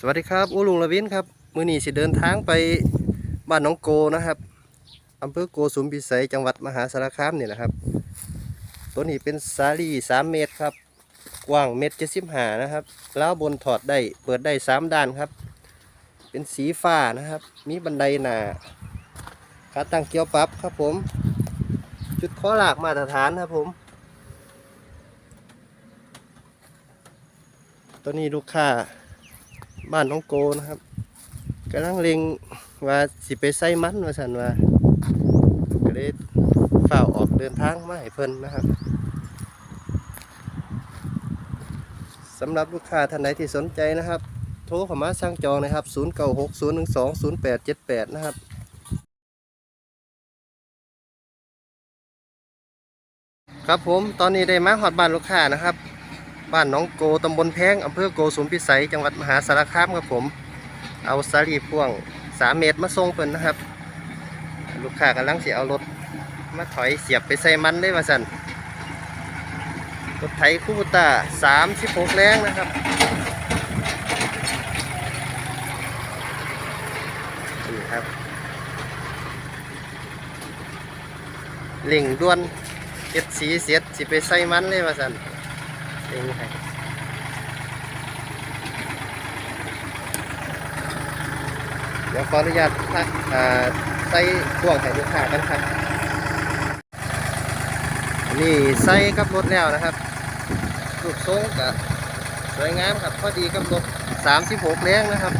สวัสดีครับอูลุงละวินครับมือนี้สิเดินทางไปบ้านน้องโกนะครับอำเภอโกสุมพิสัยจังหวัดมหาสารคามนี่แหละครับ ตัวนี้เป็นสาลีสามเมตรครับ กว้างเมตรเจ็ดสิบห้านะครับ แล้วบนถอดได้เปิดได้สามด้านครับ เป็นสีฟ้านะครับ มีบันไดหนาขาตั้งเกียวปรับครับผม จุดข้อหลากมาตรฐานครับผม ตัวนี้ลูกค้า บ้านน้องโกนะครับกำลังเล็งว่าสิไปใส่มันว่าสันว่าก็เลยฝ่าออกเดินทางมาให้เพิ่นนะครับสำหรับลูกค้าท่านใดที่สนใจนะครับ โทรเข้ามาสั่งจองนะครับ 0 9 6 0 1 2 0 8 7 8 นะครับครับผมตอนนี้ได้มาฮอดบ้านลูกค้านะครับ บ้านน้องโกตำบลแพงอำเภอโกสุมพิสัย จังหวัดมหาสารคามครับผม เอาสาลีพ่วงสามเมตรมาส่งเพิ่นนะครับ ลูกค้ากำลังเสิเอารถ มาถอยเสียบไปใส่มันเลยว่าสันรถไถคูบูต้าสามสิบหกแรงนะครับนี่ครับเล่งด่วนเจ็ดสีเสียดสิไปใส่มันเลยว่าสัน เองให้เดี๋ยวขออนุญาตท่าใส่พ่วงใส่ลูกค้ากันครับนี่ใส่กับรถแล้วนะครับรูกทรงกับสวยงามครับพอดีกับรถ36แรงนะครับ